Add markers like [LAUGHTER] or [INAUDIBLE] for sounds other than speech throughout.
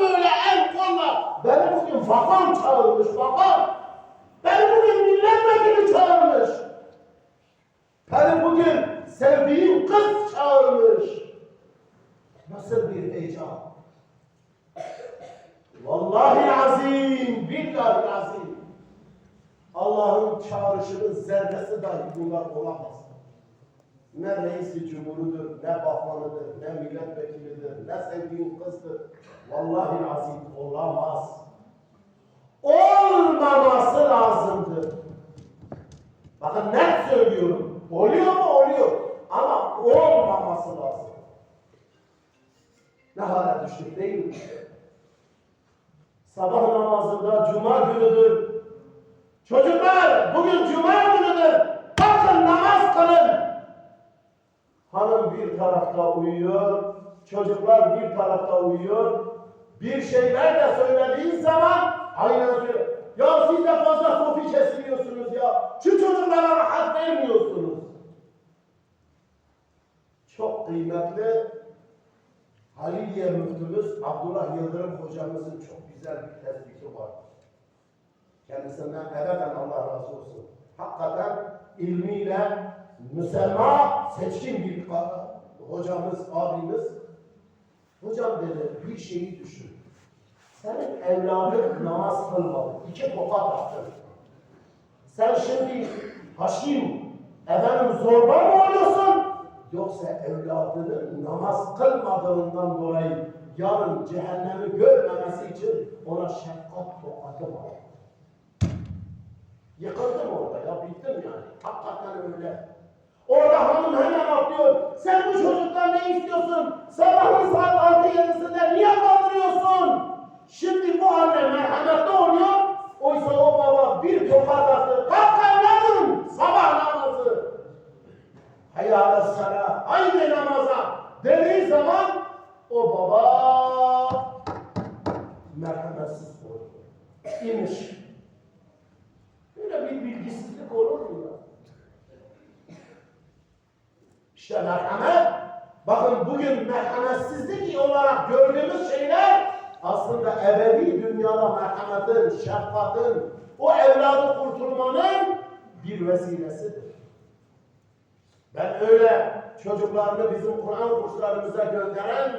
böyle el kolla. Beni bugün bakan çağırmış, bakan. Beni bugün milletvekili çağırmış. Beni bugün sevdiğim kız çağırmış. Nasıl bir heyecan. Vallahi azim, billahi azim. Allah'ın çağrışının zerresi dahi bunlar olamaz. Ne reisi cumhurudur, ne bakanıdır, ne milletvekilidir, ne sevdiğin kızdır. Vallahi azim olamaz. Olmaması lazımdır. Bakın net söylüyorum. Oluyor mu? Oluyor. Ama olmaması lazım. Ne hale düştük değil mi? Sabah namazında cuma günüdür. Çocuklar bugün cuma günüdür. Bakın namaz kılın. Bir tarafta uyuyor, çocuklar bir tarafta uyuyor. Bir şeyler de söylediğin zaman aynen söylüyor. Ya siz de fazla sofi kesiliyorsunuz ya. Şu çocuklara rahat vermiyorsunuz. Çok kıymetli Haliliye müftümüz Abdullah Yıldırım hocamızın çok güzel bir tespiti var. Kendisinden ebeden Allah razı olsun. Hakikaten ilmiyle müsemma seçkin bir hocamız, abimiz. Hocam dedi bir şeyi düşün. Senin evladın namaz kılmadı. İki tokat attı. Sen şimdi haşim, efendim zorba mı oluyorsun? Yoksa evladının namaz kılmadığından dolayı yarın cehennemi görmemesi için ona şefkat tokatı var. Yıkıldım orada ya, bittim yani. Hakikaten öyle. Hanım hemen atlıyor. Sen bu çocuktan ne istiyorsun? Sabahın saat altı yedisinde niye kaldırıyorsun? Şimdi bu anne merhametli oluyor. Oysa o baba bir tokat attı. Kalk evladım! Sabah namazı. Hayal sana, haydi namaza dediği zaman o baba merhametsiz oluyor. İmiş. Böyle bir bilgisizlik olur mu ya? İşte merhamet, bakın bugün merhametsizlik olarak gördüğümüz şeyler aslında ebedi dünyada merhametin, şefkatin, o evladı kurtulmanın bir vesilesidir. Ben öyle çocuklarını bizim Kur'an kurslarımıza gönderen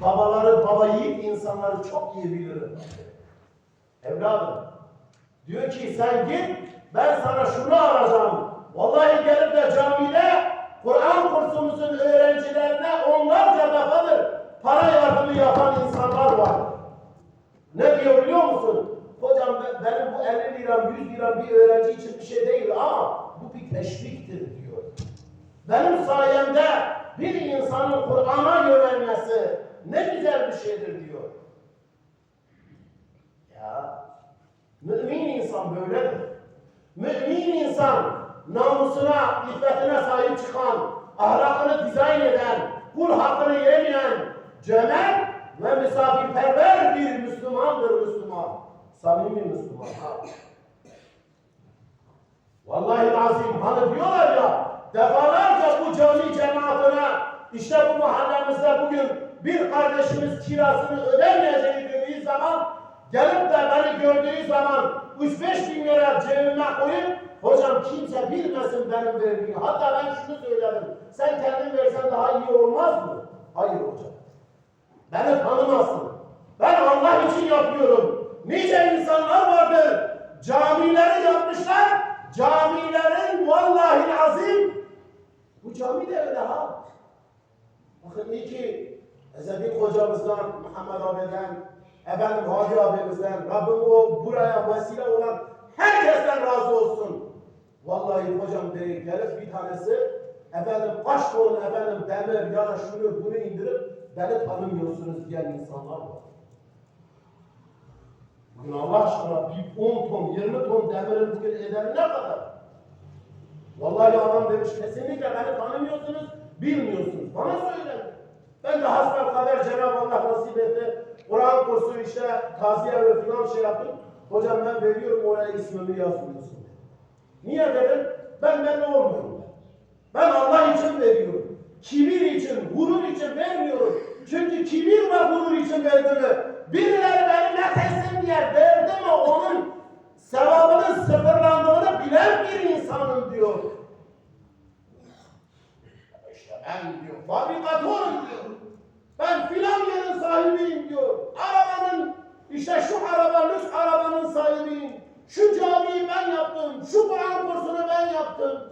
babaları, baba yiğit insanları çok iyi bilirim. Evladım, diyor ki sen git, ben sana şunu alacağım. Vallahi gelip de camide Kur'an kursumuzun öğrencilerine onlarca defadır para yardımı yapan insanlar var. Ne diyor biliyor musun? Hocam ben- benim bu 50 liram, 100 liram bir öğrenci için bir şey değil ama bu bir teşviktir diyor. Benim sayemde bir insanın Kur'an'a yönelmesi ne güzel bir şeydir diyor. Ya mümin insan böyledir. Mümin insan namusuna, iffetine sahip çıkan, ahlakını dizayn eden, kul hakkını yemeyen, cömert ve misafirperver bir Müslümandır Müslüman. Samimi Müslüman. Vallahi lazım hani diyorlar ya defalarca bu cami cemaatine işte bu mahallemizde bugün bir kardeşimiz kirasını ödemeyeceği dediği zaman gelip de beni gördüğü zaman 3-5 bin lira cebime koyup hocam kimse bilmesin benim verdiğimi. Hatta ben şunu söyledim. Sen kendin versen daha iyi olmaz mı? Hayır hocam. Beni tanımazsın. Ben Allah için yapıyorum. Nice insanlar vardır. Camileri yapmışlar. Camilerin vallahi azim. Bu cami de öyle ha. Bakın iyi ki Ezedik hocamızdan, Muhammed abiden, efendim Hadi abimizden, Rabbim o buraya vesile olan herkesten razı olsun. Vallahi hocam de gelip bir tanesi efendim kaç ton efendim demir ya da şunu bunu indirip beni tanımıyorsunuz diyen insanlar var. Bugün Allah aşkına bir 10 ton, 20 ton demirin bugün ederi ne kadar? Vallahi adam demiş kesinlikle beni tanımıyorsunuz, bilmiyorsunuz. Bana söyleyin. Ben de hasbelkader Cenab-ı Allah nasip etti. Kur'an kursu işte taziye ve filan şey yaptım. Hocam ben veriyorum oraya ismimi yazmıyorsun. Niye dedim? Ben ben olmuyorum. Ben Allah için veriyorum. Kibir için, gurur için vermiyorum. Çünkü kibir ve gurur için verdiğimi bir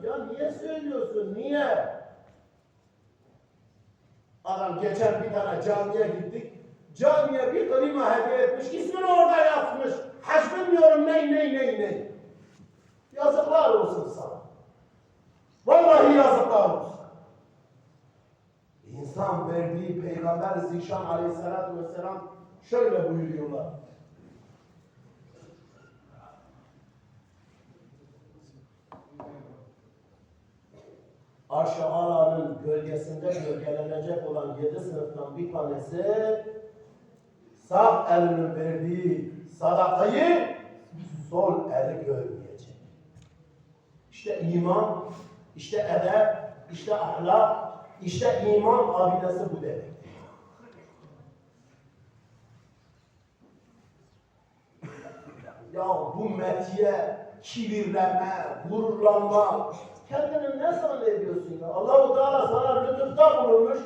Ya niye söylüyorsun? Niye? Adam geçen bir tane camiye gittik. Camiye bir klima hediye etmiş. İsmini orada yazmış. Hac bilmiyorum ney ney ney ney. Yazıklar olsun sana. Vallahi yazıklar olsun. İnsan verdiği Peygamber Zişan aleyhissalatü vesselam şöyle buyuruyorlar. Arş-ı Ala'nın gölgesinde gölgelenecek olan yedi sınıftan bir tanesi sağ elinin verdiği sadakayı sol eli görmeyecek. İşte iman, işte edep, işte ahlak, işte iman abidesi bu demek. Ya bu metiye, kibirlenme, gururlanma, kendini ne zannediyorsun ya? Allah-u Teala sana lütufta bulunmuş,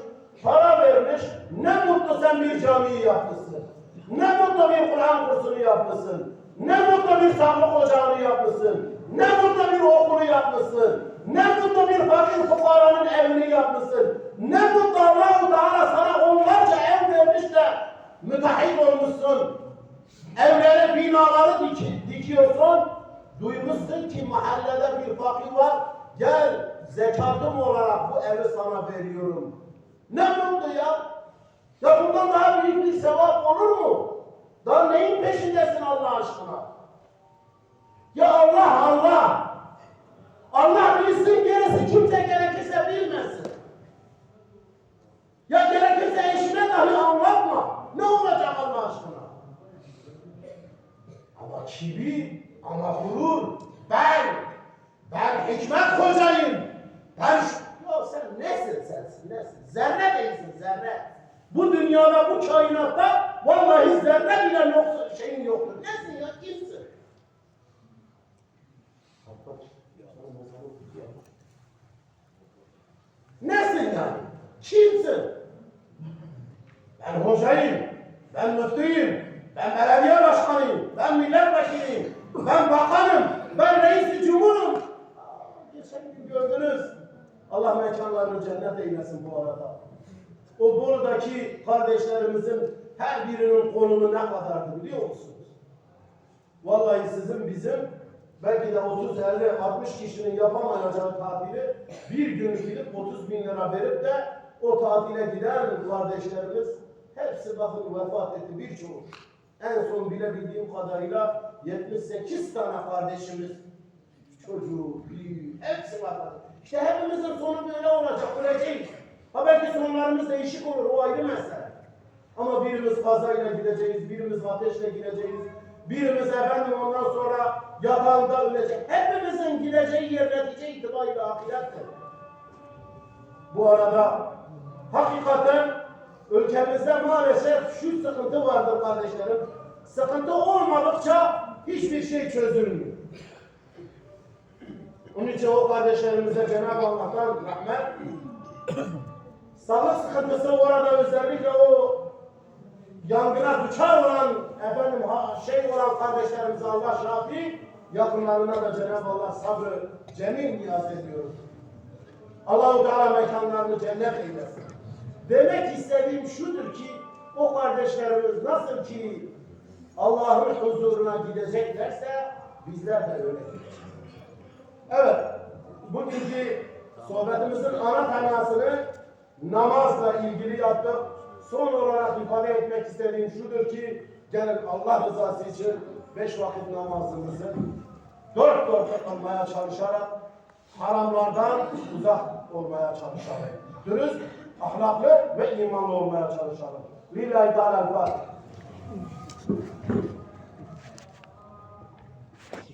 para vermiş, ne mutlu sen bir camiyi yapmışsın. Ne mutlu bir Kur'an kursunu yapmışsın. Ne mutlu bir sağlık ocağını yapmışsın. Ne mutlu bir okulu yapmışsın. Ne mutlu bir fakir fukaranın evini yapmışsın. Ne mutlu Allah-u Teala sana onlarca ev vermiş de müteahhit olmuşsun. Evlere binaları dik dikiyorsun. Duymuşsun ki mahallede bir fakir var. Gel zekatım olarak bu evi sana veriyorum. Ne mutlu ya. Ya bundan daha büyük bir sevap olur mu? Daha neyin peşindesin Allah aşkına? Ya Allah Allah. Allah bilsin gerisi kimse gerekirse bilmesin. Ya gerekirse eşine dahi anlatma. Ne olacak Allah aşkına? Ama kibir, ama gurur, ben, ben hikmet hocayım. Ben, ya sen nesin sensin, nesin? Zerre değilsin, zerre. Bu dünyada, bu kainatta vallahi zerre bile yoksun, şeyin yoktur. Nesin ya, kimsin? Nesin yani? Kimsin? Ben hocayım, ben müftüyüm, ben belediye başkanıyım, ben milletvekiliyim, ben bakanım, ben reis cumhurum. Geçen gün gördünüz. Allah mekanlarını cennet eylesin bu arada. O buradaki kardeşlerimizin her birinin konumu ne kadardı biliyor musunuz? Vallahi sizin bizim belki de 30, 50, 60 kişinin yapamayacağı tatili bir gün gidip 30 bin lira verip de o tatile giden kardeşlerimiz hepsi bakın vefat etti birçoğu. En son bilebildiğim kadarıyla 78 tane kardeşimiz çocuğu, büyüğü, hepsi etti. İşte hepimizin sonu böyle olacak, öleceğiz. Ha belki sonlarımız değişik olur, o ayrı mesele. Ama birimiz kazayla gideceğiz, birimiz ateşle gideceğiz, birimiz efendim ondan sonra yatağında ölecek. Hepimizin gideceği yer netice itibariyle ahirettir. Bu arada hakikaten ülkemizde maalesef şu sıkıntı vardır kardeşlerim. Sıkıntı olmadıkça hiçbir şey çözülmüyor. Onun için o kardeşlerimize Cenab-ı Allah'tan rahmet. [CLEARS THROAT] Sağlık sıkıntısı orada özellikle o yangına düşer olan efendim şey olan kardeşlerimize Allah şafi yakınlarına da Cenab-ı Allah sabrı cemil niyaz ediyoruz. Allah-u Teala mekanlarını cennet eylesin. Demek istediğim şudur ki o kardeşlerimiz nasıl ki Allah'ın huzuruna gideceklerse bizler de öyle gideceğiz. Evet, bugünkü sohbetimizin ana temasını namazla ilgili yaptık. Son olarak ifade etmek istediğim şudur ki, gelin Allah rızası için beş vakit namazımızı dört dörtlük kılmaya çalışarak haramlardan uzak olmaya çalışalım. Dürüst, ahlaklı ve imanlı olmaya çalışalım. Lillahi Teala.